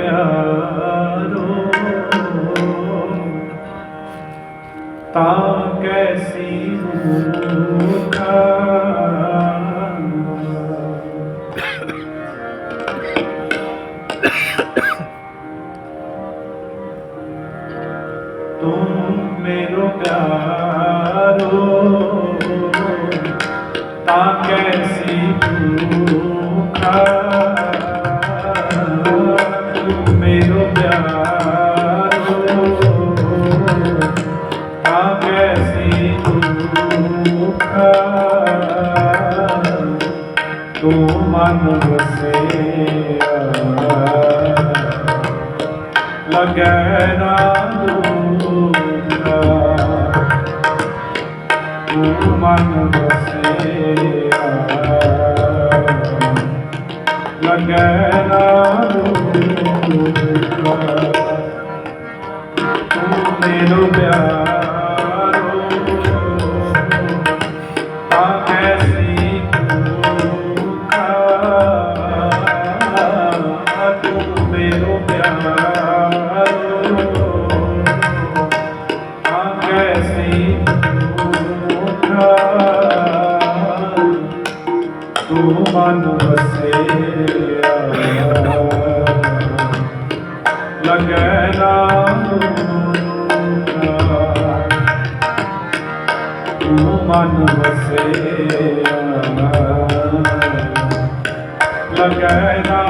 ਪਿਆਰੋ। ਤਾਂ ਕੈਸੀ ਭੁੱਖਾ ਤੁਮ ਮੇਰੋ ਪਿਆਰੋ। ਤਾਂ ਕੈਸੀ ਭੁੱਖਾ ਮਨ ਵਸਿਆ ਲਗੈ ਨਾ ਦੂਰਾ ਤੂੰ ਮਨ ਵਸਿਆ ਮਨ ਵਸੇ ਲਗੈ ਨਾ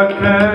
ਰੱਖੈ।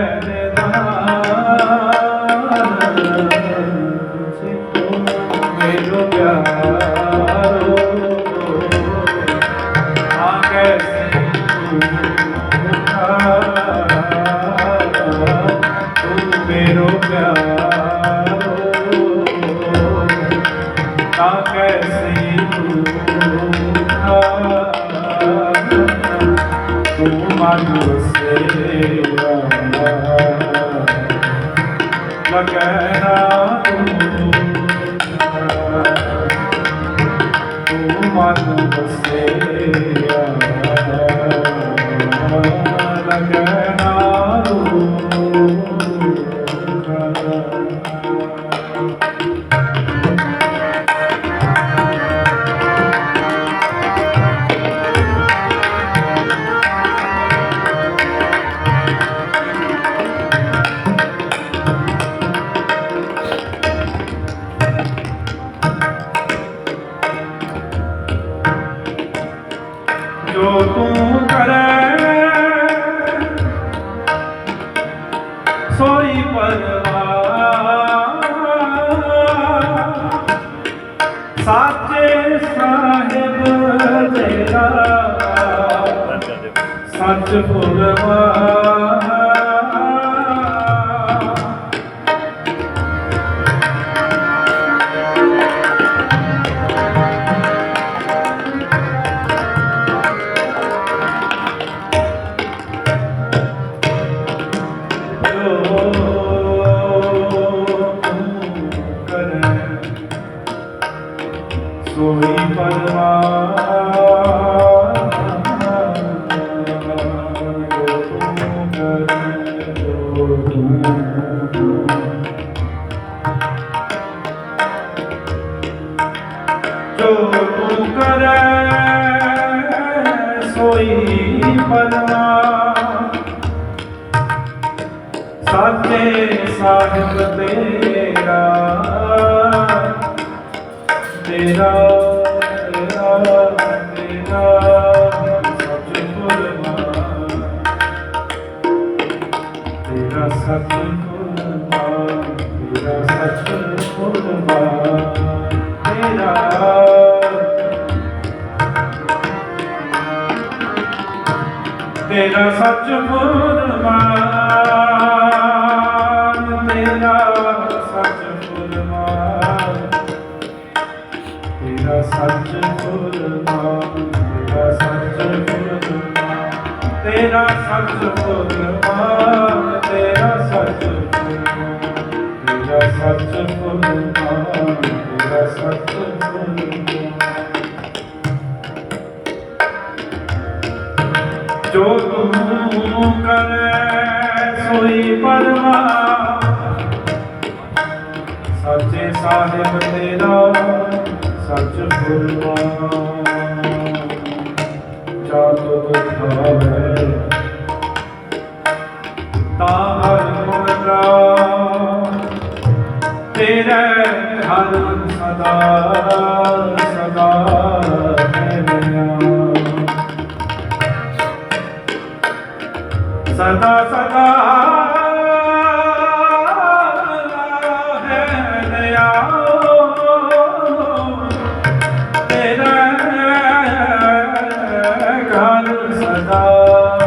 Sorry, Padma. ਜੋ ਤੂੰ ਕਰੈ ਸੋਈ ਪਰਮਾ। ਸਾਚੇ ਸਾਹਿਬ ਤੇਰਾ ਤੇਰਾ ਤੇਰਾ ਤੇਰਾ ਸਤਿ ਤੇਰਾ ਸੱਚ ਫੁਰਮਾਨ, ਤੇਰਾ ਸੱਚ ਫੁਰਮਾਨ। ਤੇਰਾ ਸੱਚ ਫੁਰਮਾਨ, ਤੇਰਾ ਸੱਚ ਫੁਰਮਾਨ। ਤੇਰਾ ਸੱਚ ਫੁਰਮਾਨ, ਤੇਰਾ ਸੱਚ ਫੁਰਮਾਨ। ਤੇਰਾ ਸੱਚ ਫੁਰਮਾਨ, ਤੇਰਾ ਸੱਚ ਫੁਰਮਾਨ। ਜੋ ਤੂੰ ਕਰੈ, ਸੋਈ ਪਰਮਾ। ਸੱਚੇ ਸਾਹਿਬ ਤੇਰਾ, ਸੱਚ ਫੁਰਮਾ ਜਾ ਤੋ ਦੁਖਾਵੇ ਤਾ ਹਰ ਮੁਰਾ ਤੇਰੇ ਹਰ ਸਦਾ। 아...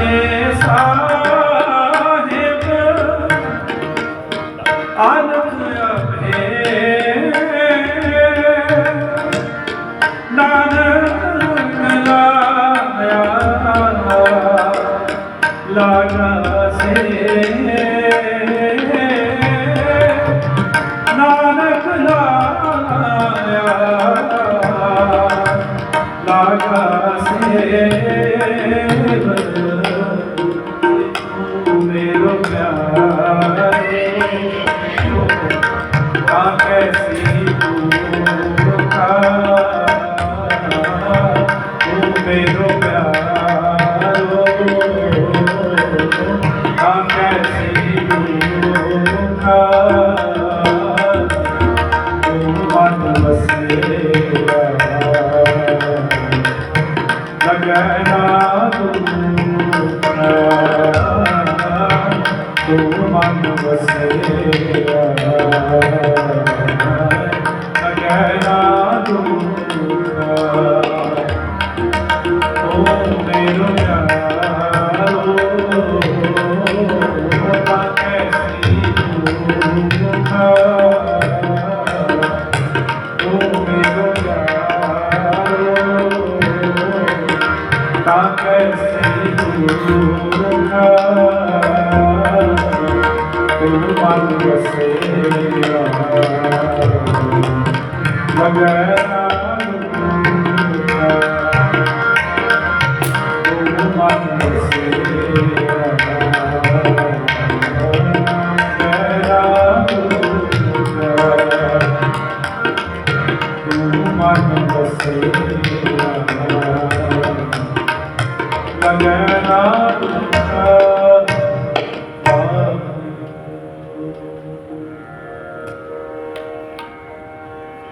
ਵਿਸ਼ੇਸਾ ਐਸੀ aleluya.